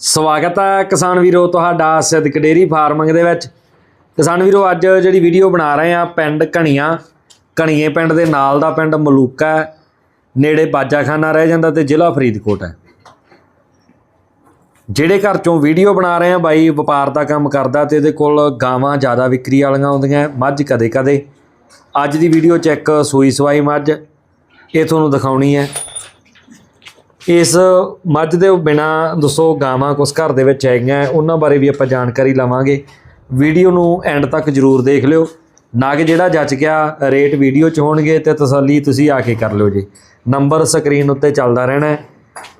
ਸਵਾਗਤ ਹੈ ਕਿਸਾਨ ਵੀਰੋ, ਤੁਹਾਡਾ ਸਿੱਧਕ ਡੇਰੀ ਫਾਰਮਿੰਗ ਦੇ ਵਿੱਚ। ਕਿਸਾਨ ਵੀਰੋ, ਅੱਜ ਜਿਹੜੀ ਵੀਡੀਓ ਬਣਾ ਰਹੇ ਆ ਪਿੰਡ ਕਣੀਆਂ, ਕਣੀਏ ਪਿੰਡ ਦੇ ਨਾਲ ਦਾ ਪਿੰਡ ਮਲੂਕਾ ਹੈ। ਨੇੜੇ ਬਾਜਾਖਾਨਾ ਰਹਿ ਜਾਂਦਾ ਤੇ ਜ਼ਿਲ੍ਹਾ ਫਰੀਦਕੋਟ ਹੈ। ਜਿਹੜੇ ਘਰ ਚੋਂ ਵੀਡੀਓ ਬਣਾ ਰਹੇ ਆ ਬਾਈ ਵਪਾਰ ਦਾ ਕੰਮ ਕਰਦਾ ਤੇ ਇਹਦੇ ਕੋਲ ਗਾਵਾਂ ਜ਼ਿਆਦਾ ਵਿਕਰੀ ਵਾਲੀਆਂ ਆਉਂਦੀਆਂ ਮੱਝ ਕਦੇ ਕਦੇ ਅੱਜ ਦੀ ਵੀਡੀਓ ਚ ਇੱਕ ਸੂਈ ਸਵਾਈ ਮੱਝ, ਇਹ ਤੁਹਾਨੂੰ ਦਿਖਾਉਣੀ ਹੈ। ਇਸ ਮੱਝ ਦੇ ਬਿਨਾ ਦੱਸੋ ਗਾਵਾਂ ਕੁਸ ਘਰ ਦੇ ਵਿੱਚ ਹੈਗੀਆਂ, ਉਹਨਾਂ ਬਾਰੇ ਵੀ ਆਪਾਂ ਜਾਣਕਾਰੀ ਲਵਾਂਗੇ। ਵੀਡੀਓ ਨੂੰ ਐਂਡ ਤੱਕ ਜਰੂਰ ਦੇਖ ਲਿਓ। ਨਾ ਕਿ ਜਿਹੜਾ ਜੱਜ ਗਿਆ ਰੇਟ ਵੀਡੀਓ 'ਚ ਹੋਣਗੇ ਤੇ ਤਸੱਲੀ ਤੁਸੀਂ ਆ ਕੇ ਕਰ ਲਿਓ ਜੀ। ਨੰਬਰ ਸਕਰੀਨ ਉੱਤੇ ਚੱਲਦਾ ਰਹਿਣਾ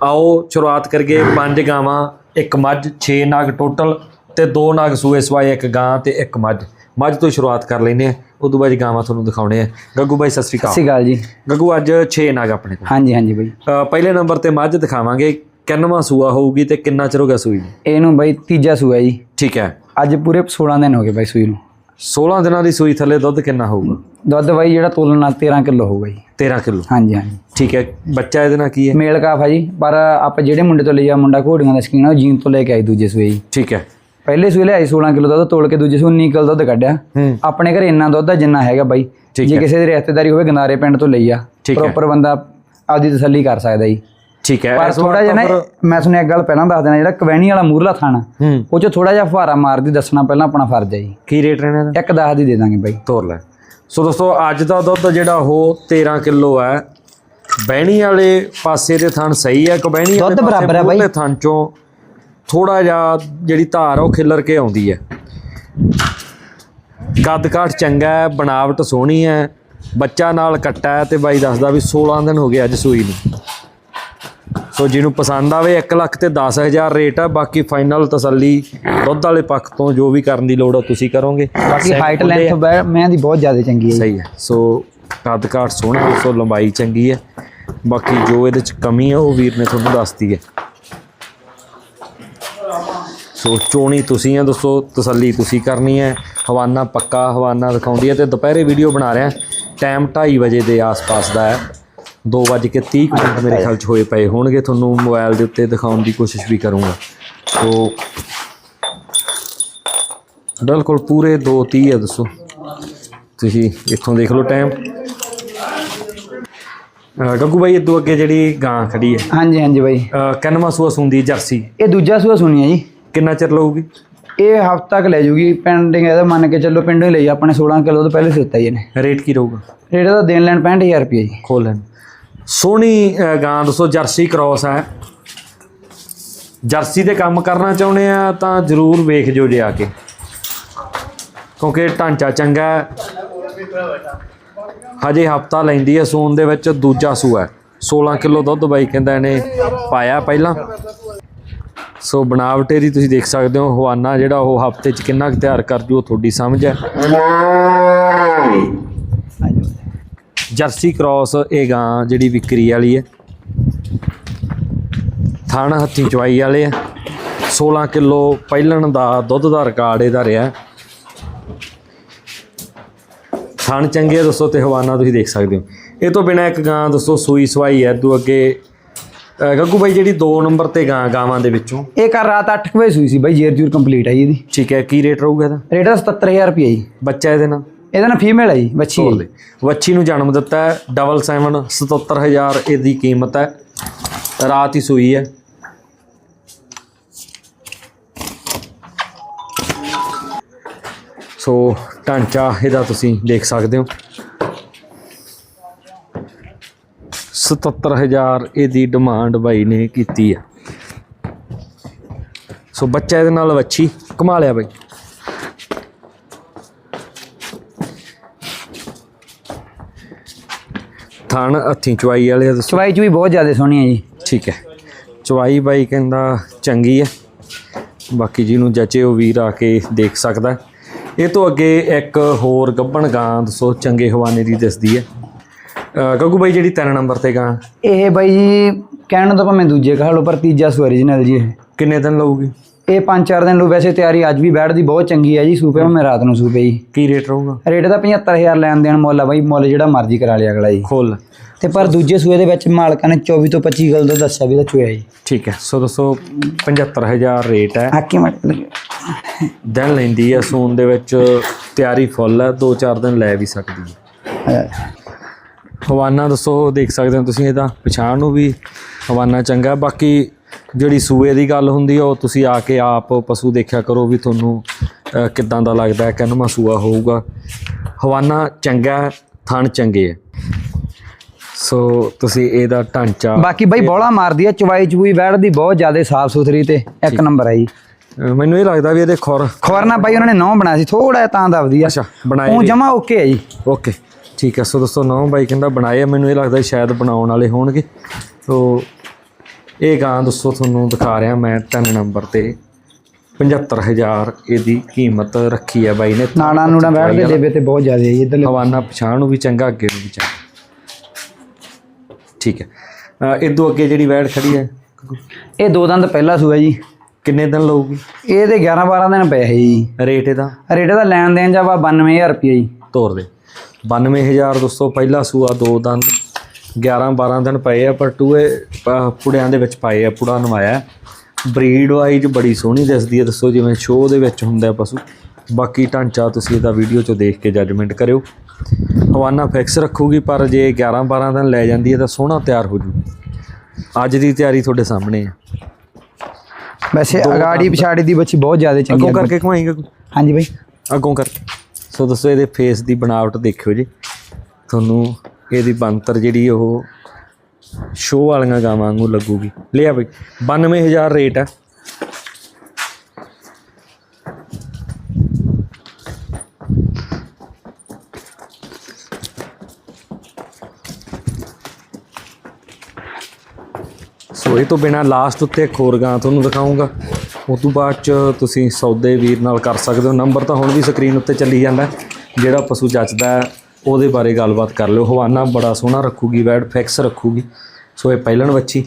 ਆਓ ਸ਼ੁਰੂਆਤ ਕਰੀਏ। ਪੰਜ ਗਾਵਾਂ, ਇੱਕ ਮੱਝ 6 ਨਾਗ ਟੋਟਲ ਤੇ ਦੋ ਨਾਗ ਸੂਏ ਸਵਾਏ, ਇੱਕ ਗਾਂ ਤੇ ਇੱਕ ਮੱਝ। ਮੱਝ ਤੋਂ ਸ਼ੁਰੂਆਤ ਕਰ ਲੈਨੇ ਆ ਉਦੋਂ ਬਾਅਦ ਗਾਵਾਂ ਤੁਹਾਨੂੰ ਦਿਖਾਉਣੇ ਆ ਗੱਗੂ ਬਾਈ ਸਤਿ ਸ਼੍ਰੀ ਸਤਿ ਅਕਾਲ ਸ਼੍ਰੀ ਅਕਾਲ ਜੀ। ਗੱਗੂ ਅੱਜ 6 ਨਗ ਆਪਣੇ ਕੋਲ। ਹਾਂਜੀ ਹਾਂਜੀ ਬਈ। ਪਹਿਲੇ ਨੰਬਰ ਤੇ ਮੱਝ ਦਿਖਾਵਾਂਗੇ ਕਿੰਨਵਾਂ ਸੂਆ ਹੋਊਗੀ ਤੇ ਕਿੰਨਾ ਚਿਰ ਹੋ ਗਿਆ ਸੂਈ ਨੂੰ? ਇਹਨੂੰ ਬਈ ਤੀਜਾ ਸੂਆ ਜੀ। ਠੀਕ ਹੈ। ਅੱਜ ਪੂਰੇ 16 ਦਿਨ ਹੋ ਗਏ ਬਈ ਸੂਈ ਨੂੰ। 16 ਦਿਨਾਂ ਦੀ ਸੂਈ ਥੱਲੇ ਦੁੱਧ ਕਿੰਨਾ ਹੋਊਗਾ? ਦੁੱਧ ਬਈ ਜਿਹੜਾ ਤੋਲਣ ਨਾਲ 13 ਕਿਲੋ ਹੋਊਗਾ ਜੀ। 13 ਕਿਲੋ। ਹਾਂਜੀ ਹਾਂਜੀ। ਠੀਕ ਹੈ। ਬੱਚਾ ਇਹਦੇ ਨਾਲ ਕੀ ਹੈ? ਮੇਲ ਕਾਫ ਆ ਜੀ। ਪਰ ਆਪਾਂ ਜਿਹੜੇ ਮੁੰਡੇ ਤੋਂ ਲਿਆ ਮੁੰਡਾ ਘੋੜੀਆਂ ਦਾ ਸ਼ਕੀਨ ਆ ਉਹ ਜੀਨ ਤੋਂ ਲੈ ਕੇ ਆਈ ਦੂਜੇ ਸੂਏ ਜੀ। ਠੀਕ ਹੈ। ਪਹਿਲੇ ਸੂਏ ਲਿਆਈ 16 ਕਿਲੋ ਦੁੱਧ ਤੋਲ ਕੇ ਦੂਜੇ ਸੂਏ 19 ਕਿਲੋ ਦੁੱਧ ਕੱਢਿਆ। ਆਪਣੇ ਘਰੇ ਇੰਨਾ ਦੁੱਧ ਆ ਜਿੰਨਾ ਹੈਗਾ ਬਾਈ। ਜੇ। ਕਿਸੇ ਦੀ ਰਿਸ਼ਤੇਦਾਰੀ ਹੋਵੇ ਗੰਦਾਰੇ ਪਿੰਡ ਤੋਂ ਲਈ ਆ। ਪ੍ਰੋਪਰ ਬੰਦਾ ਆਪਦੀ ਤਸੱਲੀ ਕਰ ਸਕਦਾ ਜੀ। ਠੀਕ ਹੈ। ਪਰ ਥੋੜਾ ਜਿਹਾ ਨਾ ਮੈਂ ਤੁਹਾਨੂੰ ਇੱਕ ਗੱਲ ਪਹਿਲਾਂ ਦੱਸ ਦੇਣਾ ਜਿਹੜਾ ਕਵੈਣੀ ਵਾਲਾ ਮੂਰਲਾ ਥਾਣਾ ਉਹ ਚ ਥੋੜਾ ਜਿਹਾ ਫੁਹਾਰਾ ਮਾਰਦੀ ਦੱਸਣਾ ਪਹਿਲਾਂ ਆਪਣਾ ਫਰਜ਼ ਹੈ ਜੀ। ਕੀ ਰੇਟ ਰਹਿਣਾ ਇਹਦਾ? ਇੱਕ 10 ਦੀ ਦੇ ਦਾਂਗੇ ਬਾਈ। ਤੋਰ ਲੈ। ਸੋ ਦੋਸਤੋ ਅੱਜ ਦਾ ਦੁੱਧ ਜਿਹੜਾ ਉਹ 13 ਕਿਲੋ ਹੈ। ਬਹਿਣੀ ਵਾਲੇ ਪਾਸੇ ਦੇ ਥਣ ਸਹੀ ਹੈ ਕਬਹਿਣੀ ਵਾਲੇ ਦੁੱਧ ਬਰਾਬਰ ਹੈ ਬਾਈ। ਮੂਹਰਲੇ ਥਣ ਚੋਂ ਥੋੜਾ ਜਿਹਾ ਜਿਹੜੀ ਧਾਰ ਆ ਉਹ ਖਿੱਲਰ ਕੇ ਆਉਂਦੀ ਹੈ। ਕੱਦ ਕਾਠ ਚੰਗਾ ਹੈ ਬਣਾਵਟ ਸੋਹਣੀ ਹੈ ਬੱਚਾ ਨਾਲ ਕੱਟਾ ਹੈ ਤੇ ਬਾਈ ਦੱਸਦਾ ਵੀ 16 ਦਿਨ ਹੋ ਗਏ ਅੱਜ ਸੂਈ ਨੂੰ। ਸੋ ਜਿਹਨੂੰ ਪਸੰਦ ਆਵੇ 1 ਲੱਖ ਤੇ 10000 ਰੇਟ ਹੈ ਬਾਕੀ ਫਾਈਨਲ ਤਸੱਲੀ ਦੁੱਧ ਵਾਲੇ ਪੱਖ ਤੋਂ ਜੋ ਵੀ ਕਰਨ ਦੀ ਲੋੜ ਆ ਤੁਸੀਂ ਕਰੋਗੇ। ਬਾਕੀ ਹਾਈਟ ਆ। ਲੈਂਥ ਮੈਂ ਦੀ ਬਹੁਤ ਜ਼ਿਆਦਾ ਚੰਗੀ ਹੈ। ਸਹੀ ਹੈ। ਸੋ ਕੱਦ ਕਾਠ ਸੋਹਣਾ ਸੋ ਲੰਬਾਈ ਚੰਗੀ ਹੈ। ਬਾਕੀ ਜੋ ਇਹਦੇ ਚ ਕਮੀ ਹੈ ਉਹ ਵੀਰ ਨੇ ਤੁਹਾਨੂੰ ਦੱਸਤੀ ਹੈ। ਸੋ ਚੋਣੀ ਤੁਸੀਂ ਆ ਦੱਸੋ ਤਸੱਲੀ ਤੁਸੀਂ ਕਰਨੀ ਹੈ। ਹਵਾਨਾ ਪੱਕਾ ਹਵਾਨਾ ਦਿਖਾਉਂਦੀ ਹੈ ਤੇ ਦੁਪਹਿਰੇ ਵੀਡੀਓ ਬਣਾ ਰਿਹਾ ਟਾਈਮ 2:30 ਵਜੇ ਦੇ ਆਸ-ਪਾਸ ਦਾ ਹੈ। 2:30 ਮਿੰਟ ਮੇਰੇ ਖਿਆਲ ਚ ਹੋਏ ਪਏ ਹੋਣਗੇ। ਤੁਹਾਨੂੰ ਮੋਬਾਈਲ ਦੇ ਉੱਤੇ ਦਿਖਾਉਣ ਦੀ ਕੋਸ਼ਿਸ਼ ਵੀ ਕਰੂੰਗਾ। ਸੋ ਬਿਲਕੁਲ ਪੂਰੇ 2:30 ਹੈ ਦੱਸੋ। ਤੁਸੀਂ ਇੱਥੋਂ ਦੇਖ ਲਓ ਟਾਈਮ ਗੱਗੂ ਬਾਈ ਇਦੋਂ ਅੱਗੇ ਜਿਹੜੀ ਗਾਂ ਖੜੀ ਹੈ। ਹਾਂਜੀ ਹਾਂਜੀ ਬਾਈ। ਕਿੰਨਵਾਂ ਸੂਆ ਸੁੰਦੀ ਜਰਸੀ। ਇਹ ਦੂਜਾ ਸੂਆ ਸੁਣੀ ਹੈ ਜੀ। ਕਿੰਨਾ ਚਿਰ ਲਊਗੀ? ਇਹ ਹਫਤਾ ਤੱਕ ਲੈ ਜੂਗੀ ਪੈਂਡਿੰਗ ਇਹਦਾ ਮੰਨ ਕੇ ਚੱਲੋ ਪਿੰਡੋਂ ਹੀ ਲਈ ਆਪਣੇ 16 ਕਿਲੋ ਤੋਂ ਪਹਿਲੇ ਸੁੱਤਾ ਜੀ ਇਹਨੇ। ਰੇਟ ਕੀ ਰਹੂਗਾ? ਰੇਟ ਦਾ ਦੇਣ ਲੈਣ 65000 ਰੁਪਏ ਜੀ। ਖੋਲ ਲੈਣ। ਸੋਹਣੀ ਗਾਂ ਦੱਸੋ ਜਰਸੀ ਕ੍ਰਾਸ ਹੈ। ਜਰਸੀ ਦੇ ਕੰਮ ਕਰਨਾ ਚਾਹੁੰਦੇ ਆ ਤਾਂ ਜਰੂਰ ਵੇਖ ਜਿਓ ਜੇ ਆ ਕੇ। ਕਿਉਂਕਿ ਢਾਂਚਾ ਚੰਗਾ ਹੈ। ਹਜੇ ਹਫਤਾ ਲੈਂਦੀ ਹੈ ਸੂਨ ਦੇ ਵਿੱਚ ਦੂਜਾ ਸੂਆ ਹੈ। 16 ਕਿਲੋ ਦੁੱਧ ਬਾਈ ਕਹਿੰਦਾ ਇਹਨੇ ਪਾਇਆ ਪਹਿਲਾਂ। ਸੋ ਬਣਾਵਟੇ ਦੀ ਤੁਸੀਂ ਦੇਖ ਸਕਦੇ ਹੋ, ਹਵਾਨਾ ਜਿਹੜਾ ਉਹ ਹਫ਼ਤੇ 'ਚ ਕਿੰਨਾ ਕੁ ਤਿਆਰ ਕਰ ਜੂ ਉਹ ਤੁਹਾਡੀ ਸਮਝ ਹੈ। ਜਰਸੀ ਕ੍ਰਾਸ ਇਹ ਗਾਂ ਜਿਹੜੀ ਵਿਕਰੀ ਵਾਲੀ ਹੈ। ਥਣ ਹੱਥੀ ਚਵਾਈ ਵਾਲੇ ਆ 16 ਕਿਲੋ ਪਹਿਲਣ ਦਾ ਦੁੱਧ ਦਾ ਰਿਕਾਰਡ ਇਹਦਾ ਰਿਹਾ। ਥਣ ਚੰਗੇ ਦੱਸੋ ਤੇ ਹਵਾਨਾ ਤੁਸੀਂ ਦੇਖ ਸਕਦੇ ਹੋ। ਇਹ ਤੋਂ ਬਿਨਾ ਇੱਕ ਗਾਂ ਦੱਸੋ, ਸੂਈ ਸਵਾਈ ਹੈ। ਦੂ ਅੱਗੇ ਗੱਗੂ ਬਾਈ ਜਿਹੜੀ 2 ਨੰਬਰ ਤੇ ਗਾਂ ਗਾਵਾਂ ਦੇ ਵਿੱਚੋਂ? ਇਹ ਕੱਲ ਰਾਤ 8 ਵਜੇ ਸੂਈ ਸੀ ਬਾਈ ਜੇਰ ਜੂਰ ਕੰਪਲੀਟ ਹੈ ਜੀ ਇਹਦੀ। ਠੀਕ ਹੈ ਕੀ ਰੇਟ ਰਹੂਗਾ ਇਹਦਾ? ਰੇਟ ਦਾ 77000 ਰੁਪਏ ਜੀ। ਬੱਚਾ ਇਹਦੇ ਨਾਲ? ਇਹਦਾ ਨਾ ਫੀਮੇਲ ਹੈ ਜੀ ਹੈ। ਦੇ। ਵੱਛੀ ਨੂੰ ਜਨਮ ਦਿੱਤਾ ਹੈ ਡਬਲ 7 77000 ਇਹਦੀ ਕੀਮਤ ਹੈ। ਰਾਤ ਹੀ ਸੂਈ ਹੈ। ਸੋ ਢਾਂਚਾ ਇਹਦਾ ਤੁਸੀਂ ਦੇਖ ਸਕਦੇ ਹੋ। 77000 ਇਹਦੀ ਡਿਮਾਂਡ ਬਾਈ ਨੇ ਕੀਤੀ ਹੈ ਸੋ ਬੱਚਾ ਇਹਦੇ ਨਾਲ ਵੱਛੀ ਕਮਾ ਲਿਆ ਬਾਈ। ਥਣ ਹੱਥੀਂ ਚਵਾਈ ਵਾਲੇ ਆ ਦੱਸੋ ਚਵਾਈ ਚ ਵੀ ਬਹੁਤ ਜ਼ਿਆਦਾ ਸੋਹਣੀ ਹੈ ਜੀ। ਠੀਕ ਹੈ। ਚਵਾਈ ਬਾਈ ਕਹਿੰਦਾ ਚੰਗੀ ਹੈ ਬਾਕੀ ਜਿਹਨੂੰ ਜਚੇ ਉਹ ਵੀਰ ਆ ਕੇ ਦੇਖ ਸਕਦਾ। ਇਹ ਤੋਂ ਅੱਗੇ ਇੱਕ ਹੋਰ ਗੱਬਣ ਗਾਂ ਦੱਸੋ ਚੰਗੇ ਹਵਾਨੇ ਦੀ ਦਿਸਦੀ ਹੈ ਗੱਗੂ ਬਾਈ ਜਿਹੜੀ ਤਿੰਨ ਨੰਬਰ ਤੇ ਗਾਂ। ਇਹ ਬਾਈ ਜੀ ਕਹਿਣ ਤਾਂ ਭਾਵੇਂ ਦੂਜੇ ਕਹਾ ਲਓ ਪਰ ਤੀਜਾ ਸੂ origignal ਜੀ ਇਹ। ਕਿੰਨੇ ਦਿਨ ਲਊਗੀ? ਇਹ 5-4 ਦਿਨ ਲੋ ਵੈਸੇ ਤਿਆਰੀ ਅੱਜ ਵੀ ਬੈਠਦੀ ਬਹੁਤ ਚੰਗੀ ਹੈ ਜੀ ਸੂਪੇ ਮੈਂ ਰਾਤ ਨੂੰ ਸੂਪੇ ਜੀ ਕੀ ਰੇਟ ਰਹੂਗਾ? ਰੇਟ ਦਾ 75000 ਲੈਣ ਦੇਣ ਮੁੱਲ ਆ ਬਾਈ ਮੁੱਲ ਜਿਹੜਾ ਮਰਜ਼ੀ ਕਰਾ ਲਿਆ ਅਗਲਾ ਜੀ। ਖੋਲ। ਤੇ ਪਰ ਦੂਜੇ ਸੂਏ ਦੇ ਵਿੱਚ ਮਾਲਕਾਂ ਨੇ 24 ਤੋਂ 25 ਕਿਲੋ ਦਾ ਦੱਸਿਆ ਵੀ ਇਹਦਾ ਚੋਇਆ ਜੀ। ਠੀਕ ਹੈ ਸੋ ਦੋਸਤੋ 75000 ਰੇਟ ਹੈ। ਆਕੇ ਮਟ ਦਿਨ ਲੈਂਦੀ ਹੈ ਸੂਨ ਦੇ ਵਿੱਚ ਤਿਆਰੀ ਫੁੱਲ ਹੈ 2-4 ਦਿਨ ਲੈ ਵੀ ਸਕਦੀ ਹੈ ਹਵਾਨਾ ਦੱਸੋ ਦੇਖ ਸਕਦੇ ਹੋ ਤੁਸੀਂ ਇਹਦਾ ਪਛਾਣ ਨੂੰ ਵੀ। ਹਵਾਨਾ ਚੰਗਾ। ਬਾਕੀ ਜਿਹੜੀ ਸੂਏ ਦੀ ਗੱਲ ਹੁੰਦੀ ਹੈ ਉਹ ਤੁਸੀਂ ਆ ਕੇ ਆਪ ਪਸ਼ੂ ਦੇਖਿਆ ਕਰੋ ਵੀ ਤੁਹਾਨੂੰ ਕਿੱਦਾਂ ਦਾ ਲੱਗਦਾ ਹੈ ਕਿੰਨਵਾਂ ਸੂਆ ਹੋਊਗਾ। ਹਵਾਨਾ ਚੰਗਾ ਥਣ ਚੰਗੇ ਹੈ। ਸੋ ਤੁਸੀਂ ਇਹਦਾ ਢਾਂਚਾ ਬਾਕੀ ਬਾਈ ਬੋਲਾ ਮਾਰਦੀ ਆ ਚਵਾਈ ਚਵੂਈ ਬੈਠਦੀ ਬਹੁਤ ਜ਼ਿਆਦਾ ਸਾਫ਼ ਸੁਥਰੀ ਤੇ ਇੱਕ ਨੰਬਰ ਹੈ ਜੀ। ਮੈਨੂੰ ਇਹ ਲੱਗਦਾ ਵੀ ਇਹਦੇ ਖੁਰ ਖਵਰਨਾ ਬਾਈ ਉਹਨਾਂ ਨੇ ਨੌ ਬਣਾਇਆ ਸੀ ਥੋੜਾ ਤਾਂ ਦਬਦੀ ਆ। ਅੱਛਾ ਬਣਾਏ ਉਹ ਜਮਾ ਓਕੇ ਹੈ ਜੀ। ਓਕੇ। ਠੀਕ ਹੈ ਸੋ ਦੋਸਤੋ ਨੌ ਬਾਈ ਕਹਿੰਦਾ ਬਣਾਏ ਮੈਨੂੰ ਇਹ ਲੱਗਦਾ ਸ਼ਾਇਦ ਬਣਾਉਣ ਵਾਲੇ ਹੋਣਗੇ। ਸੋ ਇਹ ਗਾਂ ਦੱਸੋ ਤੁਹਾਨੂੰ ਦਿਖਾ ਰਿਹਾ ਮੈਂ ਤਿੰਨ ਨੰਬਰ ਤੇ। 75000 ਇਹਦੀ ਕੀਮਤ ਰੱਖੀ ਹੈ ਬਾਈ ਨੇ। ਨਾੜਾਂ ਨੂੜਾਂ ਬੈਠਦੇ ਦੇਵੇ ਤੇ ਬਹੁਤ ਜ਼ਿਆਦਾ ਹੈ ਜੀ ਇੱਧਰਲੇ ਹਵਾਨਾ ਪਛਾਣ ਨੂੰ ਵੀ ਚੰਗਾ ਅੱਗੇ ਨੂੰ ਵੀ ਚੰਗਾ। ਠੀਕ ਹੈ ਅ, ਇਦੋਂ ਅੱਗੇ ਜਿਹੜੀ ਵੈੜ ਖੜੀ ਹੈ ਇਹ ਦੋ ਦੰਦ ਪਹਿਲਾ ਸੂਆ ਜੀ। ਕਿੰਨੇ ਦਿਨ ਲਊਗੀ? ਇਹ ਤੇ 11 12 ਦਿਨ ਪਏ ਹੈ ਜੀ। ਰੇਟ ਇਹਦਾ? ਰੇਟ ਦਾ ਲੈਣ ਦੇਣ ਜਾਵਾ 92000 ਰੁਪਏ ਜੀ। ਤੋਰ ਦੇ। 92000 ਦੋਸਤੋ ਪਹਿਲਾ ਸੂਆ ਦੋ ਦੰਦ 11 12 ਦਿਨ ਪਏ ਆ ਪਰ ਟੂਏ ਪੁੜਿਆਂ ਦੇ ਵਿੱਚ ਪਾਏ ਆ ਪੁੜਾ ਨਵਾਇਆ। ਬਰੀਡ ਵਾਈਜ਼ ਬੜੀ ਸੋਹਣੀ ਦਿਸਦੀ ਹੈ ਦੱਸੋ ਜਿਵੇਂ ਸ਼ੋਅ ਦੇ ਵਿੱਚ ਹੁੰਦਾ ਹੈ ਪਸ਼ੂ। ਬਾਕੀ ਢਾਂਚਾ ਤੁਸੀਂ ਇਹਦਾ ਵੀਡੀਓ 'ਚੋਂ ਦੇਖ ਕੇ ਜੱਜਮੈਂਟ ਕਰਿਓ। ਹਵਾਨਾ ਫਿਕਸ ਰੱਖੂਗੀ ਪਰ ਜੇ 11 12 ਦਿਨ ਲੈ ਜਾਂਦੀ ਹੈ ਤਾਂ ਸੋਹਣਾ ਤਿਆਰ ਹੋ ਜੂ। ਅੱਜ ਦੀ ਤਿਆਰੀ ਤੁਹਾਡੇ ਸਾਹਮਣੇ ਹੈ ਵੈਸੇ ਅਗਾੜੀ ਪਿਛਾੜੀ ਦੀ ਬੱਚੀ ਬਹੁਤ ਜ਼ਿਆਦਾ ਚੰਗੀ ਅੱਗੋਂ ਹੈ ਕਰਕੇ ਘੁਮਾਏਗਾ ਹਾਂਜੀ ਬਾਈ। ਅੱਗੋਂ ਕਰਕੇ। ਸੋ ਦੱਸੋ ਇਹਦੇ ਫੇਸ ਦੀ ਬਣਾਵਟ ਦੇਖਿਓ ਜੀ। ਤੁਹਾਨੂੰ ਇਹਦੀ ਬੰਤਰ ਜਿਹੜੀ ਉਹ ਸ਼ੋਅ ਵਾਲੀਆਂ ਗਾਵਾਂ ਵਾਂਗੂ ਲੱਗੂਗੀ। ਲਿਆ ਬਈ 92000 ਰੇਟ ਹੈ ਸੋ ਇਹ ਤੋਂ ਬਿਨਾ ਲਾਸਟ ਉੱਤੇ ਇੱਕ ਹੋਰ ਗਾਂ ਤੁਹਾਨੂੰ ਦਿਖਾਉਂਗਾ ਉਸ ਤੋਂ ਬਾਅਦ ਚ ਤੁਸੀਂ ਸੌਦੇ ਵੀਰ ਨਾਲ ਕਰ ਸਕਦੇ ਹੋ। ਨੰਬਰ ਤਾਂ ਹੁਣ ਵੀ ਸਕਰੀਨ ਉੱਤੇ ਚੱਲੀ ਜਾਂਦਾ। ਜਿਹੜਾ ਪਸ਼ੂ ਜੱਚਦਾ ਉਹਦੇ ਬਾਰੇ ਗੱਲਬਾਤ ਕਰ ਲਿਓ। ਹਵਾਨਾ ਬੜਾ ਸੋਹਣਾ ਰੱਖੂਗੀ ਵੈਡ ਫਿਕਸ ਰੱਖੂਗੀ। ਸੋ ਇਹ ਪਹਿਲਣ ਵੱਛੀ।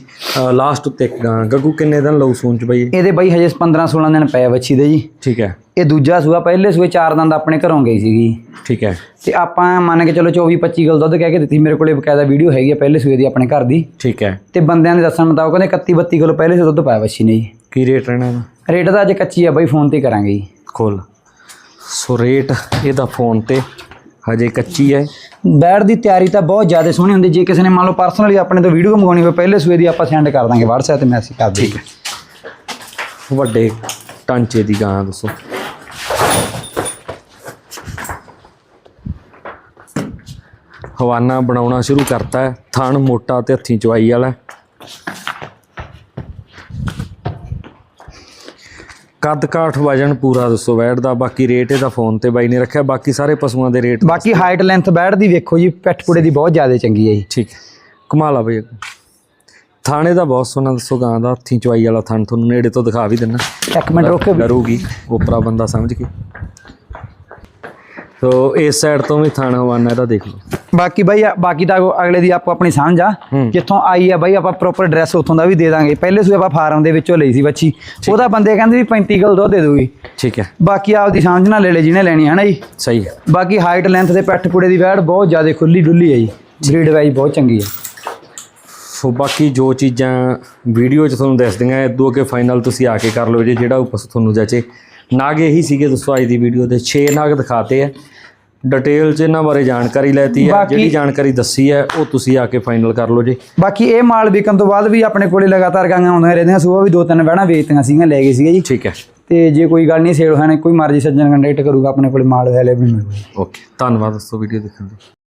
ਲਾਸਟ ਉੱਤੇ ਗੱਗੂ ਕਿੰਨੇ ਦਿਨ ਲਊ ਸੂਨ ਚ ਬਈ? ਇਹ? ਇਹਦੇ ਬਾਈ ਹਜੇ 15 16 ਦਿਨ ਪਏ ਬੱਚੀ ਦੇ ਜੀ। ਠੀਕ ਹੈ। ਇਹ ਦੂਜਾ ਸੂਆ ਪਹਿਲੇ ਸੂਏ ਚਾਰ ਦੰਦ ਆਪਣੇ ਘਰੋਂ ਗਈ ਸੀਗੀ। ਠੀਕ ਹੈ। ਤੇ ਆਪਾਂ ਮੰਨ ਕੇ ਚਲੋ 24 25 ਕਿਲੋ ਦੁੱਧ ਕਹਿ ਕੇ ਦਿੱਤੀ। ਮੇਰੇ ਕੋਲੇ ਬਕਾਇਦਾ ਵੀਡੀਓ ਹੈਗੀ ਆ ਪਹਿਲੇ ਸੂਏ ਦੀ ਆਪਣੇ ਘਰ ਦੀ। ਠੀਕ ਹੈ। ਤੇ ਬੰਦਿਆਂ ਦੇ ਦੱਸਣ ਮੁਤਾਬਕ ਕਹਿੰਦੇ 31 32 ਕਿਲੋ ਪਹਿਲੇ ਸੂਏ ਦੁੱਧ ਪਾਇਆ ਬੱਚੀ ਨੇ ਜੀ। ਕੀ ਰੇਟ ਰਹਿਣਾ ਇਹਦਾ? ਰੇਟ ਦਾ ਅੱਜ ਕੱਚੀ ਆ ਬਾਈ ਫੋਨ ਤੇ ਕਰਾਂਗੇ ਜੀ। ਖੋਲ। ਸੋ ਰੇਟ ਇਹਦਾ ਫੋਨ ਤੇ ਹਜੇ ਕੱਚੀ ਹੈ ਬੈਡ ਦੀ ਤਿਆਰੀ ਤਾਂ ਬਹੁਤ ਜ਼ਿਆਦਾ ਸੋਹਣੀ ਹੁੰਦੀ। ਜੇ ਕਿਸੇ ਨੇ ਮੰਨ ਲਓ ਪਰਸਨਲੀ ਆਪਣੇ ਤੋਂ ਵੀਡੀਓ ਮੰਗਵਾਉਣੀ ਹੋਵੇ ਪਹਿਲੇ ਸੂਏ ਦੀ ਆਪਾਂ ਸੈਂਡ ਕਰ ਦਾਂਗੇ WhatsApp ਤੇ ਮੈਸੇਜ ਕਰ ਦਿੰਦੇ ਵੱਡੇ ਟਾਂਚੇ ਦੀ ਗਾਂ ਦੱਸੋ। ਹਵਾਨਾ ਬਣਾਉਣਾ ਸ਼ੁਰੂ ਕਰਤਾ ਥਣ ਮੋਟਾ ਤੇ ਹੱਥੀਂ ਚਵਾਈ ਵਾਲਾ ਕੱਦ ਕਾਠ ਵਜਨ ਪੂਰਾ ਦੱਸੋ ਵੈਟ ਦਾ ਬਾਕੀ ਰੇਟ ਇਹਦਾ ਫੋਨ ਤੇ ਬਾਈ ਨੇ ਰੱਖਿਆ ਬਾਕੀ ਸਾਰੇ ਪਸ਼ੂਆਂ ਦੇ ਰੇਟ ਬਾਕੀ ਹਾਈਟ ਲੈਂਥ ਬੈਡ ਦੀ ਵੇਖੋ ਜੀ ਪਿੱਠ ਪੁੜੇ ਦੀ ਬਹੁਤ ਜ਼ਿਆਦਾ ਚੰਗੀ ਹੈ ਜੀ। ਠੀਕ ਕਮਾਲ ਆ ਬਈ। ਥਾਣੇ ਦਾ ਬਹੁਤ ਸੋਹਣਾ ਦੱਸੋ ਗਾਂ ਦਾ ਹੱਥੀਂ ਚਵਾਈ ਵਾਲਾ ਥਣ ਤੁਹਾਨੂੰ ਨੇੜੇ ਤੋਂ ਦਿਖਾ ਵੀ ਦਿੰਨਾ। ਇੱਕ ਮਿੰਟ ਰੁਕ ਕੇ ਡਰੂਗੀ ਉਪਰਾ ਬੰਦਾ ਸਮਝ ਕੇ। ਸੋ ਇਸ ਸਾਈਡ ਤੋਂ ਵੀ ਥਾਣਾ ਹਵਾਨਾ ਇਹਦਾ ਦੇਖ ਲਓ। ਬਾਕੀ ਬਾਈ ਬਾਕੀ ਤਾਂ ਅਗਲੇ ਦੀ ਆਪੋ ਆਪਣੀ ਸਮਝ ਆ। ਜਿੱਥੋਂ ਆਈ ਆ ਬਾਈ ਆਪਾਂ ਪ੍ਰੋਪਰ ਐਡਰੈਸ ਉੱਥੋਂ ਦਾ ਵੀ ਦੇ ਦਾਂਗੇ। ਪਹਿਲੇ ਸੂਏ ਆਪਾਂ ਫਾਰਮ ਦੇ ਵਿੱਚੋਂ ਲਈ ਸੀ ਬੱਚੀ। ਉਹਦਾ ਬੰਦੇ ਕਹਿੰਦੇ ਵੀ 35 ਕਿਲੋ ਦੁੱਧ ਦੇ ਦੂਗੀ ਠੀਕ ਹੈ। ਬਾਕੀ ਆਪਦੀ ਸਮਝ ਨਾਲ ਲੈ ਲੈ ਜਿਹਨੇ ਲੈਣੀ ਹੈ ਨਾ ਜੀ? ਸਹੀ ਹੈ। ਬਾਕੀ ਹਾਈਟ ਲੈਂਥ ਤੇ ਪਿੱਠ ਪੁੜੇ ਦੀ ਵੈੜ ਬਹੁਤ ਜ਼ਿਆਦਾ ਖੁੱਲੀ ਡੁੱਲੀ ਹੈ ਜੀ। ਬਰੀਡ ਵਾਈਜ਼ ਬਹੁਤ ਚੰਗੀ ਹੈ ਸੋ ਬਾਕੀ ਜੋ ਚੀਜ਼ਾਂ ਵੀਡੀਓ 'ਚ ਤੁਹਾਨੂੰ ਦੱਸਦੀਆਂ ਇਦੋਂ ਅੱਗੇ ਫਾਈਨਲ ਤੁਸੀਂ ਆ ਕੇ ਕਰ ਲਓ ਜੇ ਜਿਹੜਾ ਉਹ ਪਸ਼ੂ ਤੁਹਾਨੂੰ ਜਚੇ। ਨਾਗ ਇਹੀ ਸੀਗੇ ਦੋਸਤੋ ਅੱਜ ਦੀ ਵੀਡੀਓ ਦੇ। 6 ਨਾਗ ਦਿਖਾਤੇ ਆ। ਡਿਟੇਲ 'ਚ ਇਹਨਾਂ ਬਾਰੇ ਜਾਣਕਾਰੀ ਲੈਤੀ ਹੈ ਬਾਕੀ- ਜਿਹੜੀ ਜਾਣਕਾਰੀ ਦੱਸੀ ਹੈ ਉਹ ਤੁਸੀਂ ਆ ਕੇ ਫਾਈਨਲ ਕਰ ਲਓ ਜੀ। ਬਾਕੀ ਇਹ ਮਾਲ ਵਿਕਣ ਤੋਂ ਬਾਅਦ ਵੀ ਆਪਣੇ ਕੋਲੇ ਲਗਾਤਾਰ ਗਾਂਆਂ ਆਉਂਦੀਆਂ ਰਹਿੰਦੀਆਂ ਸੁਬਾਹ ਵੀ ਦੋ ਤਿੰਨ ਵਹਿਣਾ ਵੇਚਤੀਆਂ ਸੀਗੀਆਂ ਲੈ ਗਏ ਸੀਗੇ ਜੀ। ਠੀਕ ਹੈ। ਤੇ ਜੇ ਕੋਈ ਗੱਲ ਨਹੀਂ ਸੇਲ ਹੋਣਾ ਕੋਈ ਮਰਜ਼ੀ ਸੱਜਣ ਕੰਟੈਕਟ ਕਰੂਗਾ ਆਪਣੇ ਕੋਲੇ ਮਾਲ ਅਵੇਲੇਬਲ ਮਿਲੂਗਾ ਓਕੇ ਧੰਨਵਾਦ ਦੋਸਤੋ ਵੀਡੀਓ ਦੇਖਣ ਲਈ।